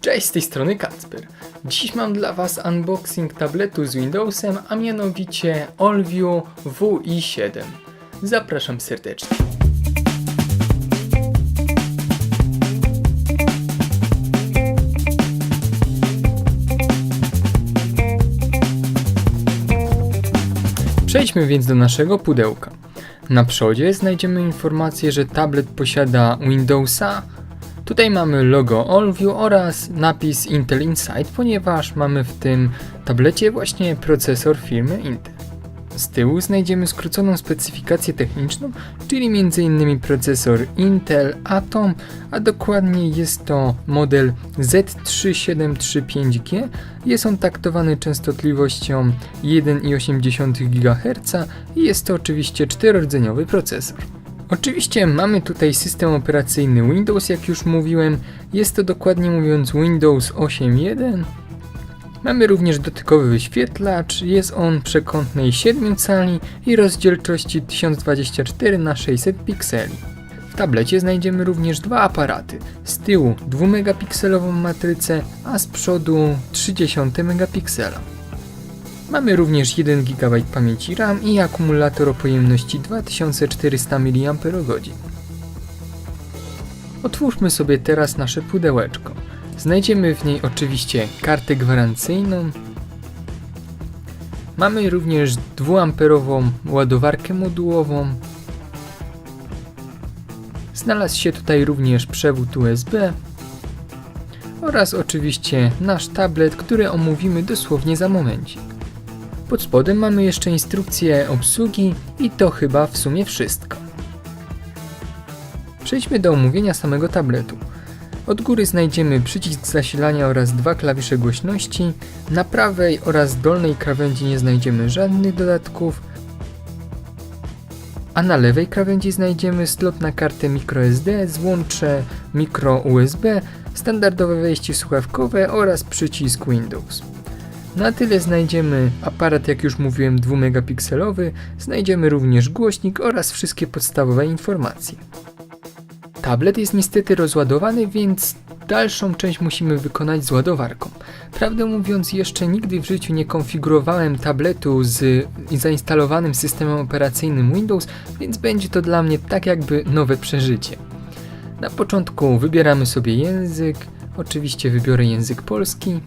Cześć, z tej strony Kacper. Dziś mam dla Was unboxing tabletu z Windowsem, a mianowicie Allview WI7. Zapraszam serdecznie. Przejdźmy więc do naszego pudełka. Na przodzie znajdziemy informację, że tablet posiada Windowsa. Tutaj mamy logo Allview oraz napis Intel Inside, ponieważ mamy w tym tablecie właśnie procesor firmy Intel. Z tyłu znajdziemy skróconą specyfikację techniczną, czyli m.in. procesor Intel Atom, a dokładnie jest to model Z3735G. Jest on taktowany częstotliwością 1,8 GHz i jest to oczywiście czterorodzeniowy procesor. Oczywiście mamy tutaj system operacyjny Windows, jak już mówiłem, jest to dokładnie mówiąc Windows 8.1. Mamy również dotykowy wyświetlacz, jest on przekątnej 7 cali i rozdzielczości 1024 x 600 pikseli. W tablecie znajdziemy również dwa aparaty. Z tyłu 2 megapikselową matrycę, a z przodu 30 megapiksela. Mamy również 1 GB pamięci RAM i akumulator o pojemności 2400 mAh. Otwórzmy sobie teraz nasze pudełeczko. Znajdziemy w niej oczywiście kartę gwarancyjną. Mamy również 2A ładowarkę modułową. Znalazł się tutaj również przewód USB oraz oczywiście nasz tablet, który omówimy dosłownie za momencik. Pod spodem mamy jeszcze instrukcję obsługi i to chyba w sumie wszystko. Przejdźmy do omówienia samego tabletu. Od góry znajdziemy przycisk zasilania oraz dwa klawisze głośności. Na prawej oraz dolnej krawędzi nie znajdziemy żadnych dodatków. A na lewej krawędzi znajdziemy slot na kartę microSD, złącze micro USB, standardowe wejście słuchawkowe oraz przycisk Windows. Na tyle znajdziemy aparat, jak już mówiłem, 2 megapikselowy, znajdziemy również głośnik oraz wszystkie podstawowe informacje. Tablet jest niestety rozładowany, więc dalszą część musimy wykonać z ładowarką. Prawdę mówiąc, jeszcze nigdy w życiu nie konfigurowałem tabletu z zainstalowanym systemem operacyjnym Windows, więc będzie to dla mnie tak jakby nowe przeżycie. Na początku wybieramy sobie język, oczywiście wybiorę język polski.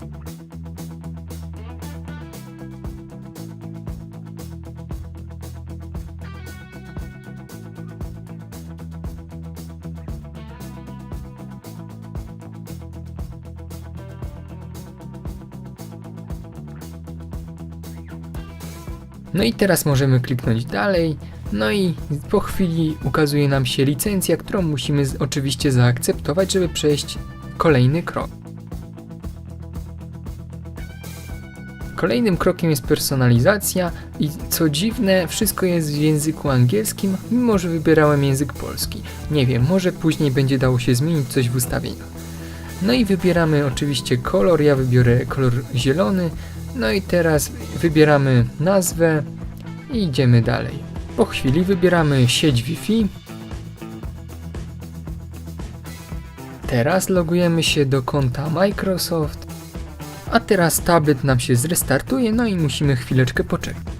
No i teraz możemy kliknąć dalej. No i po chwili ukazuje nam się licencja, którą musimy oczywiście zaakceptować, żeby przejść kolejny krok. Kolejnym krokiem jest personalizacja i co dziwne, wszystko jest w języku angielskim, mimo że wybierałem język polski. Nie wiem, może później będzie dało się zmienić coś w ustawieniach. No i wybieramy oczywiście kolor, ja wybiorę kolor zielony. No i teraz wybieramy nazwę i idziemy dalej. Po chwili wybieramy sieć Wi-Fi. Teraz logujemy się do konta Microsoft. A teraz tablet nam się zrestartuje, no i musimy chwileczkę poczekać.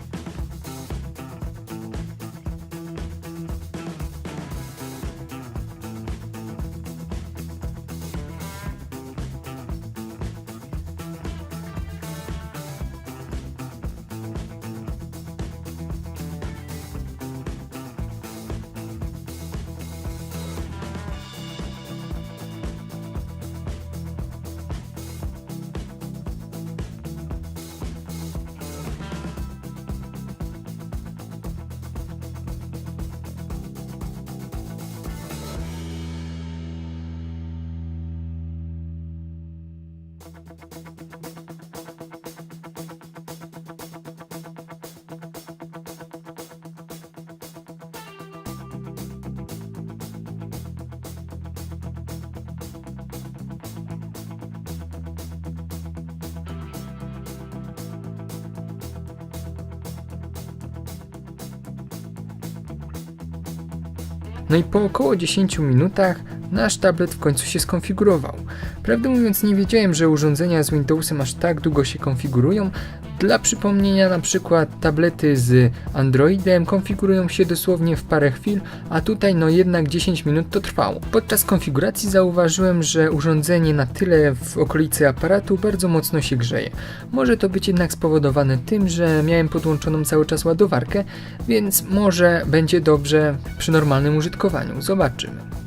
No i po około 10 minutach nasz tablet w końcu się skonfigurował. Prawdę mówiąc nie wiedziałem, że urządzenia z Windowsem aż tak długo się konfigurują. Dla przypomnienia na przykład tablety z Androidem konfigurują się dosłownie w parę chwil, a tutaj no jednak 10 minut to trwało. Podczas konfiguracji zauważyłem, że urządzenie na tyle w okolicy aparatu bardzo mocno się grzeje. Może to być jednak spowodowane tym, że miałem podłączoną cały czas ładowarkę, więc może będzie dobrze przy normalnym użytkowaniu. Zobaczymy.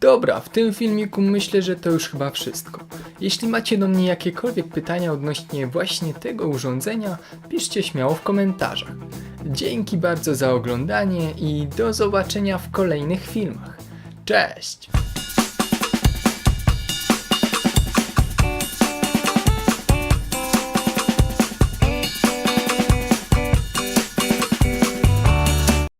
Dobra, w tym filmiku myślę, że to już chyba wszystko. Jeśli macie do mnie jakiekolwiek pytania odnośnie właśnie tego urządzenia, piszcie śmiało w komentarzach. Dzięki bardzo za oglądanie i do zobaczenia w kolejnych filmach. Cześć!